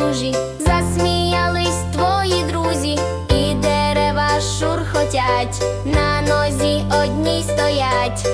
лузі, засміялись твої друзі, і дерева шурхотять, на нозі одній стоять.